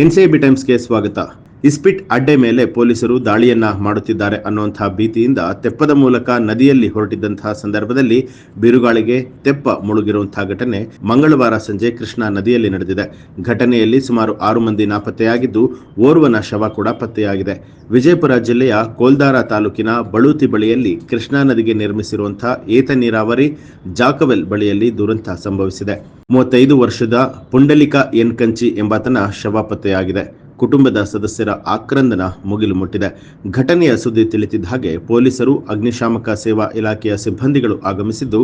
NCB ಟೈಮ್ಸ್ಗೆ ಸ್ವಾಗತ ಇಸ್ಪಿಟ್ ಅಡ್ಡೆ ಮೇಲೆ ಪೊಲೀಸರು ದಾಳಿಯನ್ನ ಮಾಡುತ್ತಿದ್ದಾರೆ ಅನ್ನುವಂತಹ ಭೀತಿಯಿಂದ ತೆಪ್ಪದ ಮೂಲಕ ನದಿಯಲ್ಲಿ ಹೊರಟಿದ್ದಂತಹ ಸಂದರ್ಭದಲ್ಲಿ ಬಿರುಗಾಳಿಗೆ ತೆಪ್ಪ ಮುಳುಗಿರುವಂತಹ ಘಟನೆ ಮಂಗಳವಾರ ಸಂಜೆ ಕೃಷ್ಣಾ ನದಿಯಲ್ಲಿ ನಡೆದಿದೆ. ಘಟನೆಯಲ್ಲಿ ಸುಮಾರು ಆರು ಮಂದಿ ನಾಪತ್ತೆಯಾಗಿದ್ದು, ಓರ್ವನ ಶವ ಕೂಡ ಪತ್ತೆಯಾಗಿದೆ. ವಿಜಯಪುರ ಜಿಲ್ಲೆಯ ಕೋಲ್ದಾರ ತಾಲೂಕಿನ ಬಳೂತಿ ಬಳಿಯಲ್ಲಿ ಕೃಷ್ಣಾ ನದಿಗೆ ನಿರ್ಮಿಸಿರುವಂತಹ ಏತ ನೀರಾವರಿ ಜಾಕವೆಲ್ ಬಳಿಯಲ್ಲಿ ದುರಂತ ಸಂಭವಿಸಿದೆ. ಮೂವತ್ತೈದು ವರ್ಷದ ಪುಂಡಲಿಕ ಎನ್ಕಂಚಿ ಎಂಬಾತನ ಶವ ಪತ್ತೆಯಾಗಿದೆ. ಕುಟುಂಬದ ಸದಸ್ಯರ ಆಕ್ರಂದನ ಮುಗಿಲು ಮುಟ್ಟಿದೆ. ಘಟನೆಯ ಸುದ್ದಿ ತಿಳಿತಿದ್ದ ಹಾಗೆ ಪೊಲೀಸರು ಅಗ್ನಿಶಾಮಕ ಸೇವಾ ಇಲಾಖೆಯ ಸಿಬ್ಬಂದಿಗಳು ಆಗಮಿಸಿದ್ದು,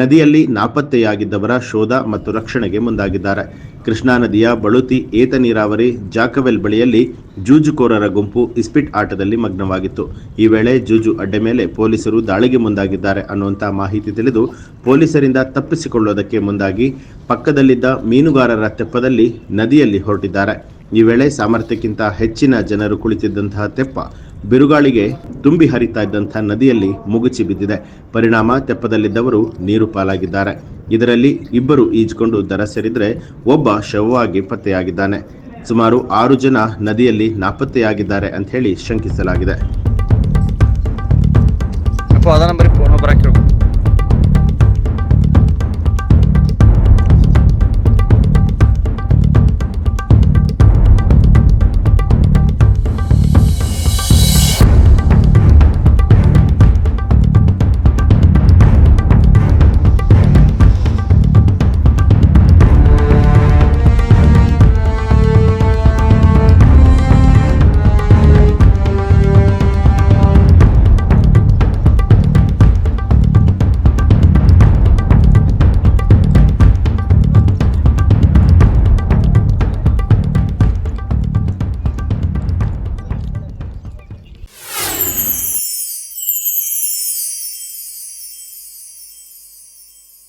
ನದಿಯಲ್ಲಿ ನಾಪತ್ತೆಯಾಗಿದ್ದವರ ಶೋಧ ಮತ್ತು ರಕ್ಷಣೆಗೆ ಮುಂದಾಗಿದ್ದಾರೆ. ಕೃಷ್ಣಾ ನದಿಯ ಬಳುತಿ, ಏತ ನೀರಾವರಿ, ಜಾಕವೆಲ್ ಬಳಿಯಲ್ಲಿ ಜೂಜುಕೋರರ ಗುಂಪು ಇಸ್ಪಿಟ್ ಆಟದಲ್ಲಿ ಮಗ್ನವಾಗಿತ್ತು. ಈ ವೇಳೆ ಜೂಜು ಅಡ್ಡೆ ಮೇಲೆ ಪೊಲೀಸರು ದಾಳಿಗೆ ಮುಂದಾಗಿದ್ದಾರೆ ಅನ್ನುವಂತಹ ಮಾಹಿತಿ ತಿಳಿದು ಪೊಲೀಸರಿಂದ ತಪ್ಪಿಸಿಕೊಳ್ಳುವುದಕ್ಕೆ ಮುಂದಾಗಿ ಪಕ್ಕದಲ್ಲಿದ್ದ ಮೀನುಗಾರರ ತೆಪ್ಪದಲ್ಲಿ ನದಿಯಲ್ಲಿ ಹೊರಟಿದ್ದಾರೆ. ಈ ವೇಳೆ ಸಾಮರ್ಥ್ಯಕ್ಕಿಂತ ಹೆಚ್ಚಿನ ಜನರು ಕುಳಿತಿದ್ದಂತಹ ತೆಪ್ಪ ಬಿರುಗಾಳಿಗೆ ತುಂಬಿ ಹರಿತಾ ಇದ್ದಂತಹ ನದಿಯಲ್ಲಿ ಮುಗುಚಿ ಬಿದ್ದಿದೆ. ಪರಿಣಾಮ ತೆಪ್ಪದಲ್ಲಿದ್ದವರು ನೀರು ಪಾಲಾಗಿದ್ದಾರೆ. ಇದರಲ್ಲಿ ಇಬ್ಬರು ಈಜ್ಕೊಂಡು ದರ ಸೇರಿದರೆ ಒಬ್ಬ ಶವವಾಗಿ ಪತ್ತೆಯಾಗಿದ್ದಾನೆ. ಸುಮಾರು ಆರು ಜನ ನದಿಯಲ್ಲಿ ನಾಪತ್ತೆಯಾಗಿದ್ದಾರೆ ಅಂತ ಹೇಳಿ ಶಂಕಿಸಲಾಗಿದೆ.